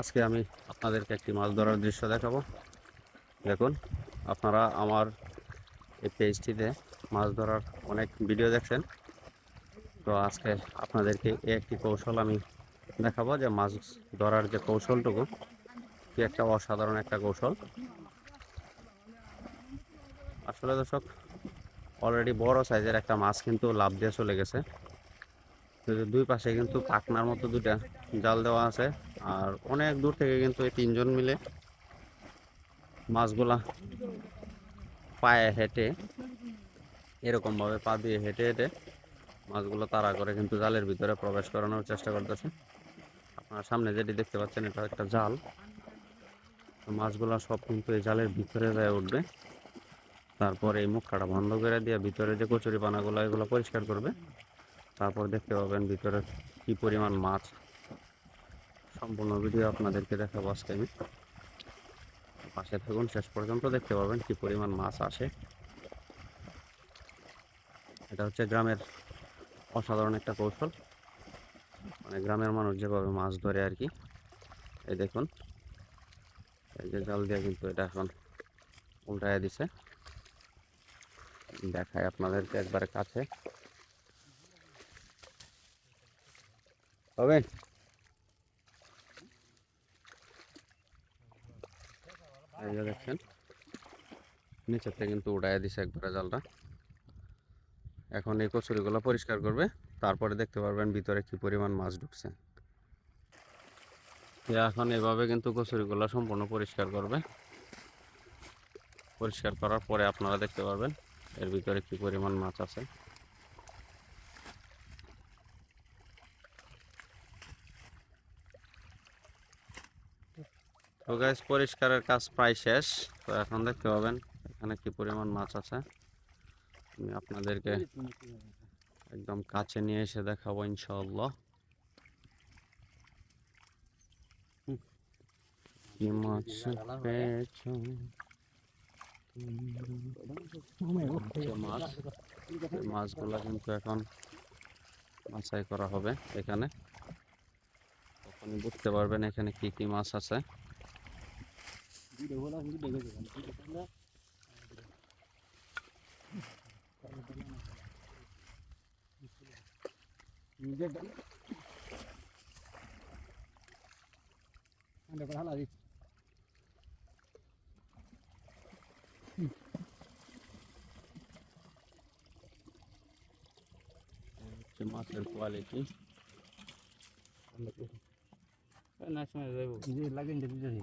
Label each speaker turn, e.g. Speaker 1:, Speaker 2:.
Speaker 1: আজকে আমি আপনাদেরকে একটি মাছ ধরার দৃশ্য দেখাবো। দেখুন, আপনারা আমার এই পেজটিতে মাছ ধরার অনেক ভিডিও দেখছেন। তো আজকে আপনাদেরকে একটি কৌশল আমি দেখাবো যে মাছ ধরার যে কৌশলটুকু, কি একটা অসাধারণ একটা কৌশল। আসলে দর্শক অলরেডি বড় সাইজের একটা মাছ কিন্তু লাভ দিয়ে চলে গেছে। দুই পাশে কিন্তু পাকনার মতো দুটা জাল দেওয়া আছে। আর অনেক দূর থেকে কিন্তু এই তিনজন মিলে মাছগুলা পায়ে হেঁটে, এরকমভাবে পা দিয়ে হেঁটে হেঁটে মাছগুলো তাড়া করে কিন্তু জালের ভিতরে প্রবেশ করানোর চেষ্টা করতেছে। আপনার সামনে যেটি দেখতে পাচ্ছেন, এটা একটা জাল। মাছগুলা সব কিন্তু এই জালের ভিতরে যায় উঠবে। তারপরে এই মুখটা বন্ধ করে দিয়ে ভিতরে যে কচুরি পানাগুলো এগুলো পরিষ্কার করবে। তারপর দেখতে পাবেন ভিতরে কি পরিমাণ মাছ। সম্পূর্ণ ভিডিও আপনাদেরকে দেখাবো আজকে আমি। পাশে থাকুন, শেষ পর্যন্ত দেখতে পাবেন কি পরিমাণ মাছ আসে। এটা হচ্ছে গ্রামের অসাধারণ একটা কৌশল। মানে গ্রামের মানুষ যেভাবে মাছ ধরে আর কি। এই দেখুন, এই যে জাল দিয়ে কিন্তু এটা এখন উল্টায় দিছে। দেখায় আপনাদেরকে একবারে কাছে। যে দেখছেন নিচের থেকে কিন্তু উড়াইয়া দিছে একবারে জালটা। এখন এই কচুরিগুলো পরিষ্কার করবে। তারপরে দেখতে পারবেন ভিতরে কি পরিমাণ মাছ ঢুকছে। এখন এভাবে কিন্তু কচুরিগুলো সম্পূর্ণ পরিষ্কার করবে। পরিষ্কার করার পরে আপনারা দেখতে পারবেন এর ভিতরে কি পরিমাণ মাছ আছে। তো গাইস পরিষ্কারের কাজ প্রায় শেষ। তো এখন দেখতে পাবেন এখানে কি পরিমাণ মাছ আছে। আমি আপনাদেরকে একদম কাছে নিয়ে এসে দেখাবো ইনশাআল্লাহ। কি মাছগুলো কিন্তু এখন বাছাই করা হবে এখানে। তখনই বুঝতে পারবেন এখানে কি কি মাছ আছে। ഇത് ഇതേപോലെ നമുക്ക്
Speaker 2: ഡെലിവറി ചെയ്യാം നമുക്ക് കിട്ടുന്ന అంటే ఎప్పుడు అది మాట్లాడు క్వాలిటీ అందుకు నష్టం లేదు ఇదే ఇలాగే చెప్పి